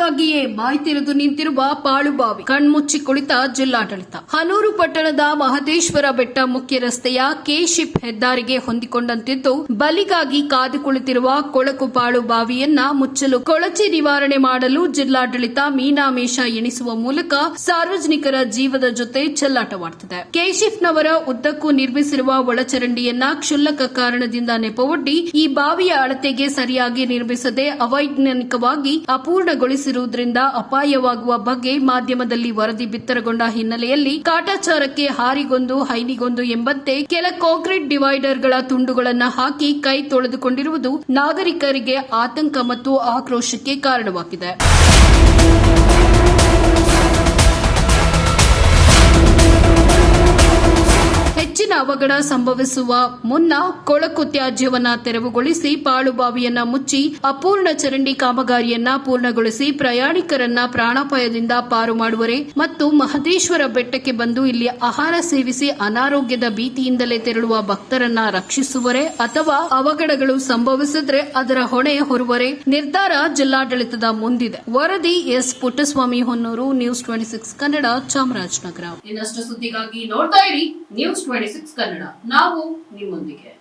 ಬಲಿಗಾಗಿಯೇ ಬಾಯ್ತಿರಿದು ನಿಂತಿರುವ ಪಾಳುಬಾವಿ. ಕಣ್ಮುಚ್ಚಿ ಕುಳಿತ ಜಿಲ್ಲಾಡಳಿತ. ಹನೂರು ಪಟ್ಟಣದ ಮಹದೇಶ್ವರ ಬೆಟ್ಟ ಮುಖ್ಯ ರಸ್ತೆಯ ಕೆ ಹೆದ್ದಾರಿಗೆ ಹೊಂದಿಕೊಂಡಂತಿದ್ದು, ಬಲಿಗಾಗಿ ಕಾದು ಕುಳಿತಿರುವ ಕೊಳಕು ಪಾಳು ಬಾವಿಯನ್ನ ಮುಚ್ಚಲು ಕೊಳಚೆ ನಿವಾರಣೆ ಮಾಡಲು ಜಿಲ್ಲಾಡಳಿತ ಮೀನಾಮೇಷ ಎಣಿಸುವ ಮೂಲಕ ಸಾರ್ವಜನಿಕರ ಜೀವದ ಜೊತೆ ಚೆಲ್ಲಾಟವಾಡುತ್ತಿದೆ ಕೆಶಿಫ್ನವರ ಉದ್ದಕ್ಕೂ ನಿರ್ಮಿಸಿರುವ ಒಳಚರಂಡಿಯನ್ನ ಕ್ಷುಲ್ಲಕ ಕಾರಣದಿಂದ ನೆಪವೊಡ್ಡಿ, ಈ ಬಾವಿಯ ಅಳತೆಗೆ ಸರಿಯಾಗಿ ನಿರ್ಮಿಸದೆ ಅವೈಜ್ಞಾನಿಕವಾಗಿ ಅಪೂರ್ಣಗೊಳಿಸಿರುವುದರಿಂದ ಅಪಾಯವಾಗುವ ಬಗ್ಗೆ ಮಾಧ್ಯಮದಲ್ಲಿ ವರದಿ ಬಿತ್ತರಗೊಂಡ ಹಿನ್ನೆಲೆಯಲ್ಲಿ ಕಾಟಾಚಾರಕ್ಕೆ ಹಾರಿಗೊಂದು, ಹೈನಿಗೊಂದು ಎಂಬಂತೆ ಕೆಲ ಕಾಂಕ್ರೀಟ್ ಡಿವೈಡರ್ಗಳ ತುಂಡುಗಳನ್ನು ಹಾಕಿ ಕೈ ತೊಳೆದುಕೊಂಡಿರುವುದು ನಾಗರಿಕರಿಗೆ ಆತಂಕ ಮತ್ತು ಆಕ್ರೋಶಕ್ಕೆ ಕಾರಣವಾಗಿದೆ. ಅವಘಡ ಸಂಭವಿಸುವ ಮುನ್ನ ಕೊಳಕು ತ್ಯಾಜ್ಯವನ್ನ ತೆರವುಗೊಳಿಸಿ ಪಾಳುಬಾವಿಯನ್ನ ಮುಚ್ಚಿ ಅಪೂರ್ಣ ಚರಂಡಿ ಕಾಮಗಾರಿಯನ್ನ ಪೂರ್ಣಗೊಳಿಸಿ ಪ್ರಯಾಣಿಕರನ್ನ ಪ್ರಾಣಾಪಾಯದಿಂದ ಪಾರು ಮಾಡುವರೆ ಮತ್ತು ಮಹದೇಶ್ವರ ಬೆಟ್ಟಕ್ಕೆ ಬಂದು ಇಲ್ಲಿ ಆಹಾರ ಸೇವಿಸಿ ಅನಾರೋಗ್ಯದ ಭೀತಿಯಿಂದಲೇ ತೆರಳುವ ಭಕ್ತರನ್ನ ರಕ್ಷಿಸುವರೆ ಅಥವಾ ಅವಘಡಗಳು ಸಂಭವಿಸಿದ್ರೆ ಅದರ ಹೊಣೆ ಹೊರುವರೆ ನಿರ್ಧಾರ ಜಿಲ್ಲಾಡಳಿತದ ಮುಂದಿದೆ. ವರದಿ S. Puttaswamy Honnur news twenty six Kannada, Chamarajanagar. ಇನ್ನಷ್ಟು ಸುದ್ದಿಗಾಗಿ ನೋಡ್ತಾ ಇರಿ ನ್ಯೂಸ್ ಟ್ವೆಂಟಿ ಸಿಕ್ಸ್ ಕನ್ನಡ. ನಾವು ನಿಮ್ಮೊಂದಿಗೆ.